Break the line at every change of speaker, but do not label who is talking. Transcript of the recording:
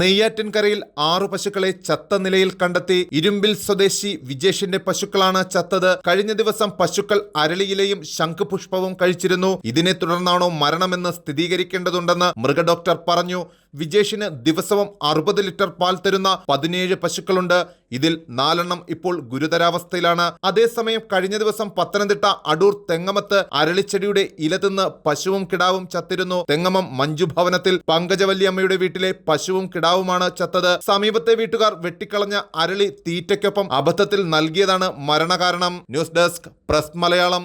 നെയ്യാറ്റിൻകരയിൽ ആറു പശുക്കളെ ചത്ത നിലയിൽ കണ്ടെത്തി ഇരുമ്പിൽ സ്വദേശി വിജേഷിന്റെ പശുക്കളാണ് ചത്തത്. കഴിഞ്ഞ ദിവസം പശുക്കൾ അരളിയിലയും ശംഖുപുഷ്പവും കഴിച്ചിരുന്നു. ഇതിനെ തുടർന്നാണോ മരണമെന്ന് സ്ഥിരീകരിക്കേണ്ടതുണ്ടെന്ന് മൃഗഡോക്ടർ പറഞ്ഞു. വിജേഷിന് ദിവസവും അറുപത് ലിറ്റർ പാൽ തരുന്ന പതിനേഴ് പശുക്കളുണ്ട്. ഇതിൽ നാലെണ്ണം ഇപ്പോൾ ഗുരുതരാവസ്ഥയിലാണ്. അതേസമയം കഴിഞ്ഞ ദിവസം പത്തനംതിട്ട അടൂർ തെങ്ങമത്ത് അരളിച്ചെടിയുടെ ഇല തിന്ന് പശുവും കിടാവും ചത്തിരുന്നു. തെങ്ങമം മഞ്ജു ഭവനത്തിൽ പങ്കജവല്ലിയമ്മയുടെ വീട്ടിലെ പശുവും കിടാവുമാണ് ചത്തത്. സമീപത്തെ വീട്ടുകാർ വെട്ടിക്കളഞ്ഞ അരളി തീറ്റയ്ക്കൊപ്പം അബദ്ധത്തിൽ നൽകിയതാണ് മരണകാരണം. News desk press Malayalam.